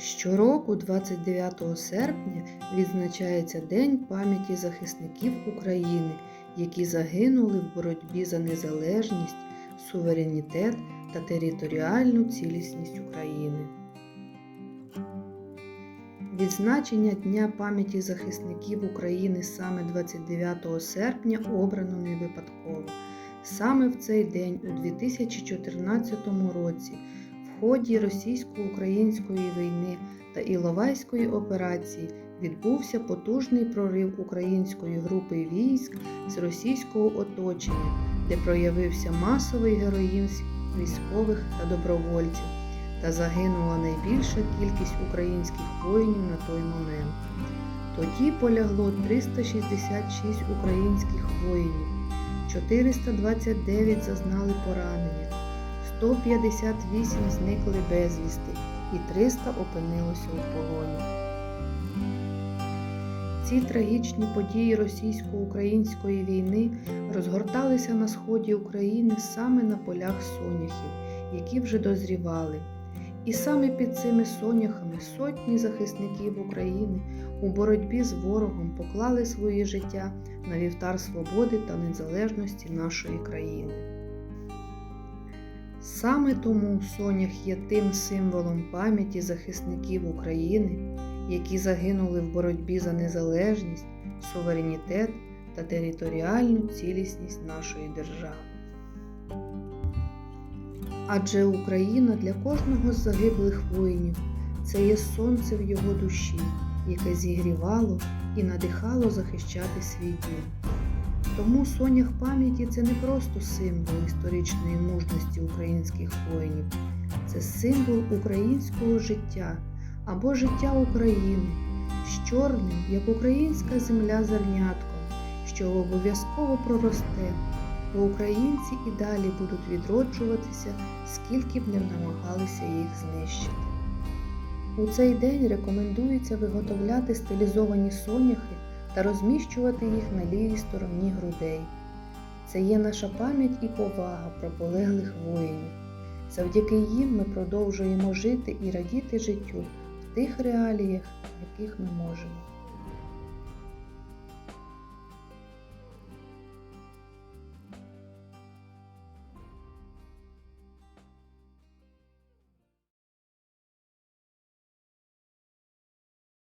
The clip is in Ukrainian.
Щороку, 29 серпня, відзначається День пам'яті захисників України, які загинули в боротьбі за незалежність, суверенітет та територіальну цілісність України. Відзначення Дня пам'яті захисників України саме 29 серпня обрано не випадково. Саме в цей день, у 2014 році, ході російсько-української війни та Іловайської операції відбувся потужний прорив української групи військ з російського оточення, де проявився масовий героїзм військових та добровольців, та загинула найбільша кількість українських воїнів на той момент. Тоді полягло 366 українських воїнів, 429 зазнали поранення. 158 зникли безвісти і 300 опинилося у полоні. Ці трагічні події російсько-української війни розгорталися на сході України саме на полях соняхів, які вже дозрівали. І саме під цими соняхами сотні захисників України у боротьбі з ворогом поклали своє життя на вівтар свободи та незалежності нашої країни. Саме тому сонях є тим символом пам'яті захисників України, які загинули в боротьбі за незалежність, суверенітет та територіальну цілісність нашої держави. Адже Україна для кожного з загиблих воїнів це є сонце в його душі, яке зігрівало і надихало захищати свій дім. Тому сонях пам'яті це не просто символ історичної мужності українських воїнів, це символ українського життя або життя України з чорним, як українська земля зернятком, що обов'язково проросте, бо українці і далі будуть відроджуватися, скільки б не намагалися їх знищити. У цей день рекомендується виготовляти стилізовані соняхи та розміщувати їх на лівій стороні грудей. Це є наша пам'ять і повага про полеглих воїнів. Завдяки їм ми продовжуємо жити і радіти життю в тих реаліях, в яких ми можемо.